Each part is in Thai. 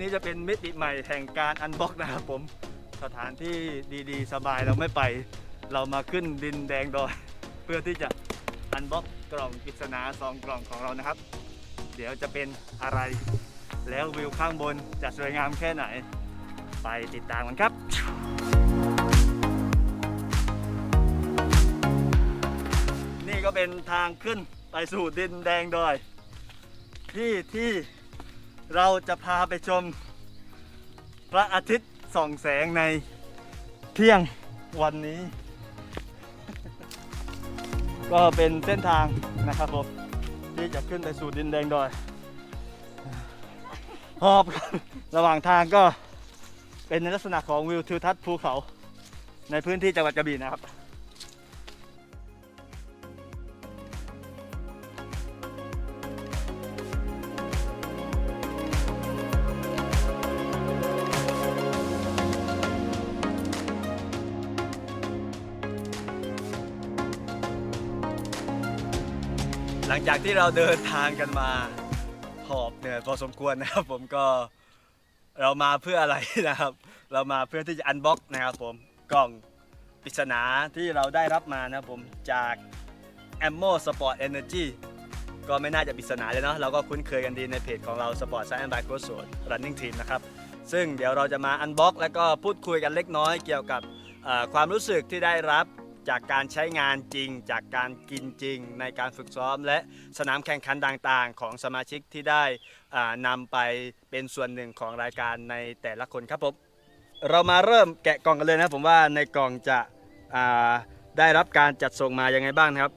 นี้จะเป็นมิติใหม่แห่งการอันบ็อกนะครับผม สถานที่ดีๆ สบายเราไม่ไป เรามาขึ้นดินแดงดอย เพื่อที่จะอันบ็อกกล่องปริศนาสองกล่องของเรานะครับ เดี๋ยวจะเป็นอะไร แล้ววิวข้างบนจะสวยงามแค่ไหน ไปติดตามกันครับนี่ก็เป็นทางขึ้นไปสู่ดินแดงดอย ที่ที่ เราจะพาไปชม พระอาทิตย์ส่องแสงในเที่ยงวันนี้ ก็เป็นเส้นทางนะครับผมที่จะขึ้นไปสู่ดินแดงดอยหอบครับระหว่างทางก็เป็นในลักษณะของวิวทิวทัศน์ภูเขาในพื้นที่จังหวัดกระบี่นะครับ หลังจากที่เราเดินทางกันมาหอบเหนื่อยพอสมควรนะครับ ผมก็เรามาเพื่ออะไรนะครับ เรามาเพื่อที่จะอันบ็อกนะครับผมกล่องปริศนาที่เราได้รับมานะครับผมจาก a m m o Sport Energy ก็ไม่น่าจะปริศนาเลยเนาะเราก็คุ้นเคยกันดีในเพจของเรา Sport Science by Crossroad Running Team นะครับ ซึ่งเดี๋ยวเราจะมาอันบ็อกแล้วก็พูดคุยกันเล็กน้อยเกี่ยวกับความรู้สึกที่ได้รับ จากการใช้งานจริง จากการกินจริง ในการฝึกซ้อม และสนามแข่งขันต่างๆ ของสมาชิกที่ได้นำไปเป็นส่วนหนึ่งของรายการในแต่ละคนครับผมเรามาเริ่มแกะกล่องกันเลยนะผมว่าในกล่องจะได้รับการจัดส่งมายังไงบ้างนะครับ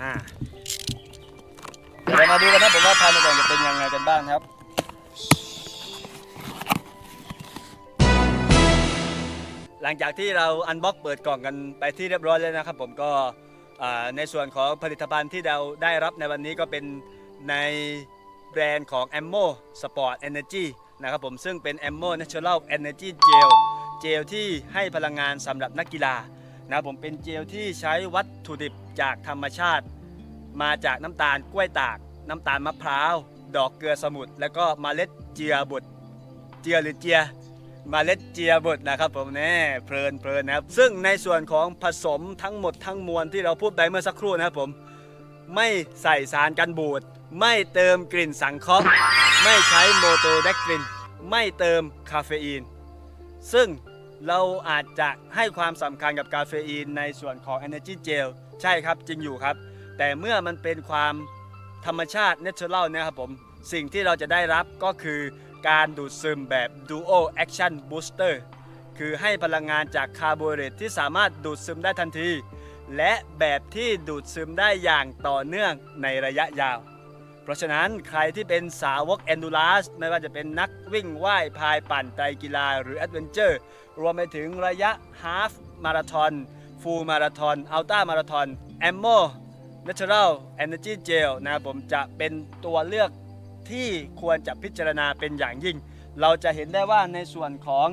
อ่า มาดูกันนะผมว่าภายในกล่องจะเป็นยังไงกันบ้างครับหลังจากที่เราอันบ็อกเปิดกล่องกันไปที่เรียบร้อยแล้วนะครับ ผมก็ในส่วนของผลิตภัณฑ์ที่เราได้รับในวันนี้ก็เป็นในแบรนด์ของ a m m o Sport Energy นะครับผมซึ่งเป็น a m m o Natural Energy Gel เจลที่ให้พลังงานสำหรับนักกีฬานะผมเป็นเจลที่ใช้วัตถุดิบจากธรรมชาติ มาจากน้ำตาลกล้วยตาก น้ำตาลมะพร้าว ดอกเกลือสมุทรแล้วก็เมล็ดเจียบดเจียหรือเจียมเมล็ดเจียบดนะครับผมแน่เพลินเพลินนะครับ ซึ่งในส่วนของผสมทั้งหมดทั้งมวลที่เราพูดไปเมื่อสักครู่นะครับผม ไม่ใส่สารกันบูด ไม่เติมกลิ่นสังเคราะห์ไม่ใช้โมโตแดกตริน ไม่เติมคาเฟอีน ซึ่งเราอาจจะให้ความสำคัญกับคาเฟอีนในส่วนของ Energy Gel ใช่ครับจริงอยู่ครับ แต่เมื่อมันเป็นความ ธรรมชาติ natural นะครับผมสิ่งที่เราจะได้รับก็คือการดูดซึมแบบ Duo Action Booster คือให้พลังงานจากคาร์โบไฮเดรตที่สามารถดูดซึมได้ทันที และแบบที่ดูดซึมได้อย่างต่อเนื่องในระยะยาว เพราะฉะนั้นใครที่เป็นสาวก Endurance ไม่ว่าจะเป็นนักวิ่งว่ายพายปั่นไตรกีฬาหรือ Adventure รวมไปถึงระยะฮาฟมาราทอนฟูลมาราทอนอัลต้ามาราทอนแอมโม Natural Energy Gel นะครับผมจะเป็นตัวเลือกที่ควรจะพิจารณาเป็นอย่างยิ่ง เราจะเห็นได้ว่าในส่วนของ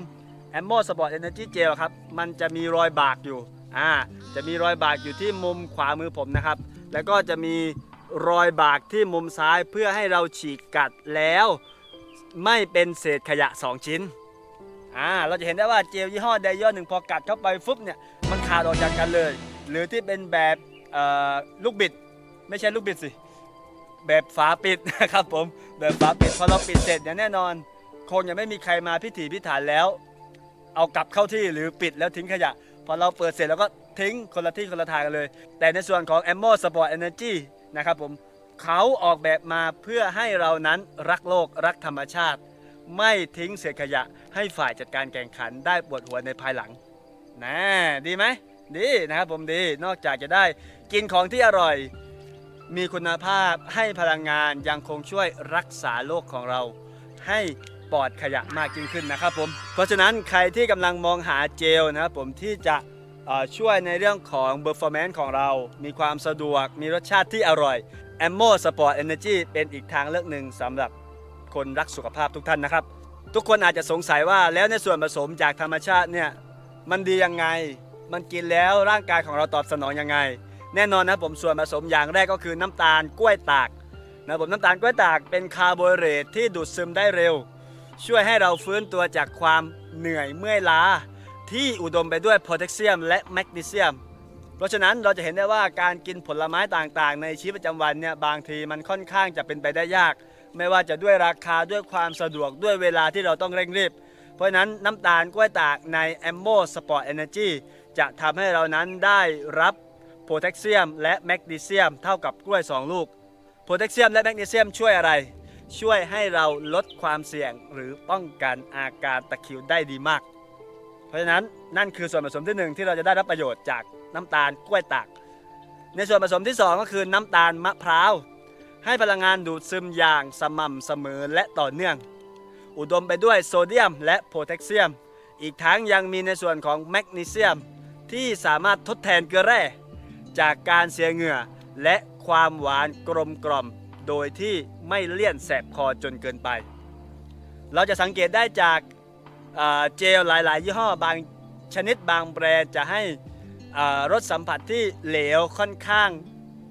a m m o Sport Energy Gel ครับ มันจะมีรอยบากอยู่ อ่า จะมีรอยบากอยู่ที่มุมขวามือผมนะครับ แล้วก็จะมีรอยบากที่มุมซ้ายเพื่อให้เราฉีกกัดแล้ว ไม่เป็นเศษขยะ 2 ชิ้น อ่า เราจะเห็นได้ว่าเจลยี่ห้อไดย่อหนึ่งพอกัดเข้าไปฟุบเนี่ย มันขาดออกจากกันเลย หรือที่เป็นแบบ เอ่อลูกบิดไม่ใช่ลูกบิดสิ แบบฝาปิดนะครับผมแบบฝาปิดพอเราปิดเสร็จเนี่ยแน่นอน คงยังไม่มีใครมาพิถีพิถันแล้ว เอากลับเข้าที่หรือปิดแล้วทิ้งขยะ พอเราเปิดเสร็จแล้วก็ทิ้งคนละที่คนละทางกันเลย แต่ในส่วนของ a m m o Sport Energy นะครับผมเขาออกแบบมาเพื่อให้เรานั้นรักโลกรักธรรมชาติ ไม่ทิ้งเศษขยะ ให้ฝ่ายจัดการแข่งขันได้ปวดหัวในภายหลังนะดีไหม ดีนะครับผมดีนอกจากจะได้กินของที่อร่อย มีคุณภาพให้พลังงานยังคงช่วยรักษาโลกของเรา ให้ปลอดขยะมากยิ่งขึ้นนะครับผมเพราะฉะนั้นใครที่กำลังมองหาเจลนะครับผมที่จะช่วยในเรื่องของ performance ของเรา มีความสะดวก มีรสชาติที่อร่อย a m m o Sport Energy เป็นอีกทางเลือกหนึ่งสำหรับคนรักสุขภาพทุกท่านนะครับ ทุกคนอาจจะสงสัยว่าแล้วในส่วนผสมจากธรรมชาติเนี่ย มันดียังไง มันกินแล้วร่างกายของเราตอบสนองยังไง แน่นอนนะผมส่วนผสมอย่างแรกก็คือน้ำตาลกล้วยตากนะผมน้ำตาลกล้วยตากเป็นคาร์โบไฮเดรตที่ดูดซึมได้เร็ว ช่วยให้เราฟื้นตัวจากความเหนื่อยเมื่อยล้า ที่อุดมไปด้วยโพแทสเซียมและแมกนีเซียม เพราะฉะนั้นเราจะเห็นได้ว่าการกินผลไม้ต่างๆ ในชีวิตประจำวันเนี่ยบางทีมันค่อนข้างจะเป็นไปได้ยาก ไม่ว่าจะด้วยราคาด้วยความสะดวกด้วยเวลาที่เราต้องเร่งรีบ เพราะฉะนั้นน้ำตาลกล้วยตากใน a m m o Sport Energy จะทำให้เรานั้นได้รับโพแทสเซียมและแมกนีเซียมเท่ากับกล้วย 2 ลูก โพแทสเซียมและแมกนีเซียมช่วยอะไร ช่วยให้เราลดความเสี่ยงหรือป้องกันอาการตะคริวได้ดีมาก เพราะฉะนั้นนั่นคือส่วนผสมที่หนึ่งที่เราจะได้รับประโยชน์จากน้ำตาลกล้วยตาก ในส่วนผสมที่สองก็คือน้ำตาลมะพร้าว ให้พลังงานดูดซึมอย่างสม่ำเสมอและต่อเนื่อง อุดมไปด้วยโซเดียมและโพแทสเซียม อีกทั้งยังมีในส่วนของแมกนีเซียม ที่สามารถทดแทนเกลือแร่ จากการเสียเหงื่อและความหวานกลมกล่อม โดยที่ไม่เลี่ยนแสบคอจนเกินไป เราจะสังเกตได้จากเจลหลาย ๆ ยี่ห้อบางชนิดบางแบรนด์จะให้รสสัมผัสที่เหลวค่อนข้าง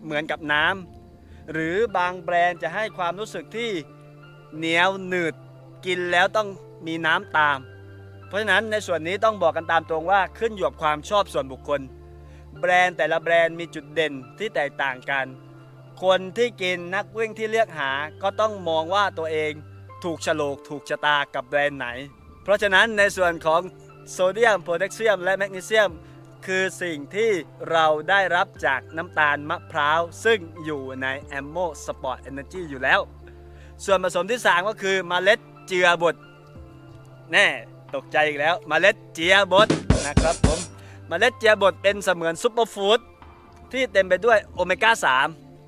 เหมือนกับน้ำหรือบางแบรนด์จะให้ความรู้สึกที่เหนียวหนืดกินแล้วต้องมีน้ำตาม เพราะฉะนั้นในส่วนนี้ต้องบอกกันตามตรงว่าขึ้นอยู่กับความชอบส่วนบุคคล แบรนด์แต่ละแบรนด์มีจุดเด่นที่แตกต่างกัน คนที่กินนักวิ่งที่เลือกหาก็ต้องมองว่าตัวเองถูกฉลกถูกชะตากับแบรนด์ไหน เพราะฉะนั้นในส่วนของโซเดียมโพแทสเซียมและแมกนีเซียมคือสิ่งที่เราได้รับจากน้ำตาลมะพร้าว ซึ่งอยู่ใน a m m o Sport Energy อยู่แล้ว ส่วนผสมที่ 3 ก็คือมเมล็ดเจือบดแน่ ตกใจอีกแล้วเมล็ดเจียบดนะครับผมเมล็ดเจียบดเป็นเสมือนซุปเปอร์ฟู้ดที่เต็มไปด้วยโอเมก้า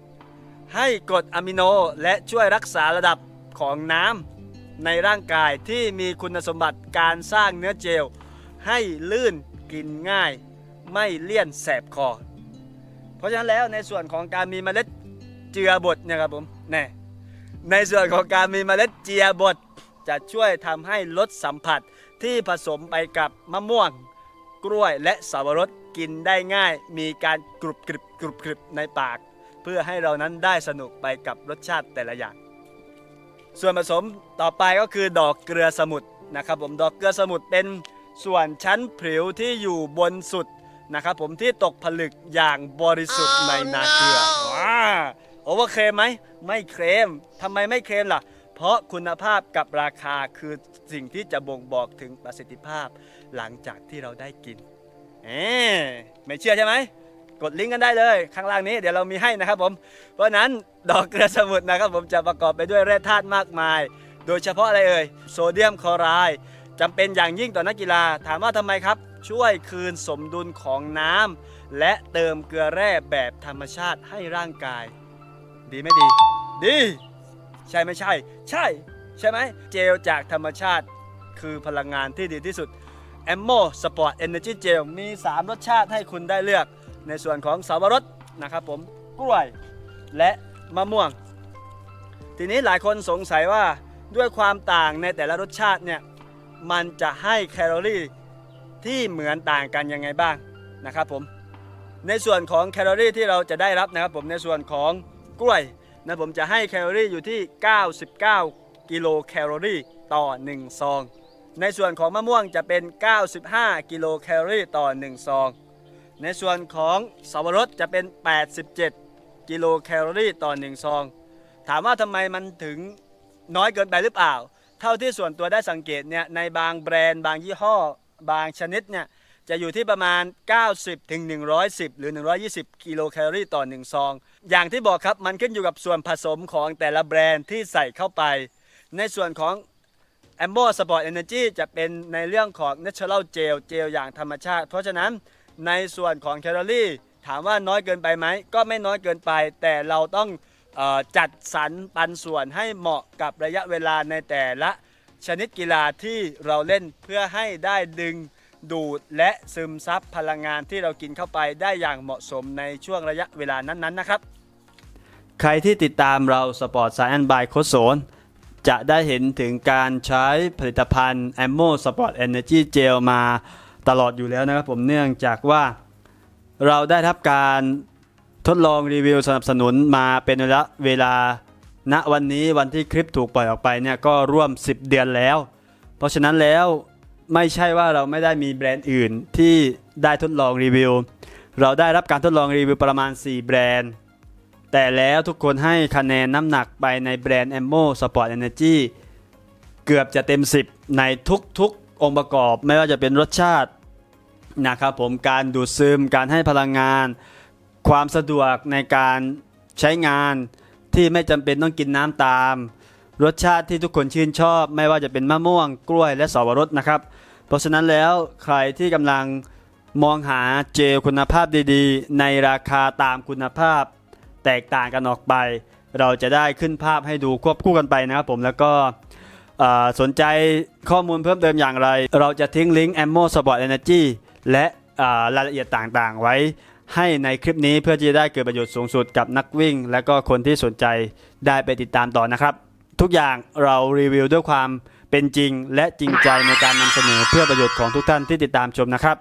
3 ให้กรดอะมิโนและช่วยรักษาระดับของน้ำในร่างกายที่มีคุณสมบัติการสร้างเนื้อเจล ให้ลื่นกินง่าย ไม่เลี่ยนแสบคอ เพราะฉะนั้นแล้วในส่วนของการมีเมล็ดเจือบดเนี่ยครับผมแน่ในส่วนของการมีเมล็ดเจียบดจะช่วยทำให้ลดสัมผัส ที่ผสมไปกับมะม่วง กล้วยและสับปะรดกินได้ง่าย มีการกรุบกริบกรุบกริบในปาก เพื่อให้เรานั้นได้สนุกไปกับรสชาติแต่ละอย่าง ส่วนผสมต่อไปก็คือดอกเกลือสมุทรนะครับ ผมดอกเกลือสมุทรเป็นส่วนชั้นผิวที่อยู่บนสุดนะครับผมที่ตกผลึกอย่างบริสุทธิ์ในนาเกลือว้าโอเวอร์เคลมไหมไม่เคลมทำไมไม่เคลมล่ะ เพราะคุณภาพกับราคาคือสิ่งที่จะบ่งบอกถึงประสิทธิภาพหลังจากที่เราได้กินเอ๊ไม่เชื่อใช่ไหมกดลิงก์กันได้เลยข้างล่างนี้เดี๋ยวเรามีให้นะครับผม เพราะนั้นดอกเกลือสมุทรนะครับผมจะประกอบไปด้วยแร่ธาตุมากมาย โดยเฉพาะอะไรเอ่ยโซเดียมคลอไรด์จำเป็นอย่างยิ่งต่อนักกีฬาถามว่าทำไมครับ ช่วยคืนสมดุลของน้ำและเติมเกลือแร่แบบธรรมชาติให้ร่างกาย ดีไม่ดี ดี ใช่ไม่ใช่ ใช่ ใช่ไหมเจลจากธรรมชาติคือพลังงานที่ดีที่สุด a m m o Sport Energy Gel มี 3 รสชาติให้คุณได้เลือก ในส่วนของสับปะรดนะครับผมกล้วยและมะม่วง ทีนี้หลายคนสงสัยว่าด้วยความต่างในแต่ละรสชาติเนี่ยมันจะให้แคลอรี่ที่เหมือนต่างกันยังไงบ้างนะครับผมในส่วนของแคลอรี่ที่เราจะได้รับนะครับผมในส่วนของกล้วย นะผมจะให้แคลอรี่อยู่ที่ 99 กิโลแคลอรี่ต่อ 1 ซอง ในส่วนของมะม่วงจะเป็น 95 กิโลแคลอรี่ต่อ 1 ซอง ในส่วนของสับปะรดจะเป็น 87 กิโลแคลอรี่ต่อ 1 ซอง ถามว่าทำไมมันถึงน้อยเกินไปหรือเปล่า เท่าที่ส่วนตัวได้สังเกตเนี่ยในบางแบรนด์บางยี่ห้อ บางชนิดเนี่ย จะอยู่ที่ประมาณ 90ถึง110 หรือ 120 กิโลแคลอรี่ต่อ 1 ซอง อย่างที่บอกครับมันขึ้นอยู่กับส่วนผสมของแต่ละแบรนด์ที่ใส่เข้าไป ในส่วนของ a m b o Sport Energy จะเป็นในเรื่องของ Natural Gel เจลอย่างธรรมชาติ เพราะฉะนั้นในส่วนของแคลอรี่ ถามว่าน้อยเกินไปไหม ก็ไม่น้อยเกินไป แต่เราต้องออจัดสรรปันส่วนให้เหมาะกับระยะเวลาในแต่ละชนิดกีฬาที่เราเล่นเพื่อให้ได้ดึง ดูดและซึมซับพลังงานที่เรากินเข้าไปได้อย่างเหมาะสมในช่วงระยะเวลานั้นๆนะครับ ใครที่ติดตามเราสปอร์ตไซแอนบายโคโซนจะได้เห็นถึงการใช้ผลิตภัณฑ์ a m m o Sport Energy Gel มาตลอดอยู่แล้วนะครับผมเนื่องจากว่าเราได้รับการทดลองรีวิวสนับสนุนมาเป็นระยะเวลาณวันนี้วันที่คลิปถูกปล่อยออกไปเนี่ยก็ร่วม 10 เดือนแล้ว เพราะฉะนั้นแล้ว ไม่ใช่ว่าเราไม่ได้มีแบรนด์อื่นที่ได้ทดลองรีวิว เราได้รับการทดลองรีวิวประมาณ 4 แบรนด์ แต่แล้วทุกคนให้คะแนนน้ำหนักไปในแบรนด์ a m m o Sport Energy เกือบจะเต็ม 10 ในทุกๆ องค์ประกอบ ไม่ว่าจะเป็นรสชาตินะครับผมการดูดซึม การให้พลังงาน ความสะดวกในการใช้งานที่ไม่จำเป็นต้องกินน้ำตาม รสชาติที่ทุกคนชื่นชอบ ไม่ว่าจะเป็นมะม่วงกล้วยและสวรสนะครับ เพราะฉะนั้นแล้วใครที่กำลังมองหาเจลคุณภาพดีๆ ในราคาตามคุณภาพ แตกต่างกันออกไป เราจะได้ขึ้นภาพให้ดูควบคู่กันไปนะครับผมแล้วก็สนใจข้อมูลเพิ่มเติมอย่างไร เราจะทิ้งลิงก์ Ammo Sport Energy และรายละเอียดต่างๆ ไว้ให้ในคลิปนี้เพื่อที่จะได้เกิดประโยชน์สูงสุดกับนักวิ่ง และก็คนที่สนใจได้ไปติดตามต่อนะครับ ทุกอย่างเรารีวิวด้วยความเป็นจริง และจริงใจในการนำเสนอเพื่อประโยชน์ของทุกท่านที่ติดตามชมนะครับ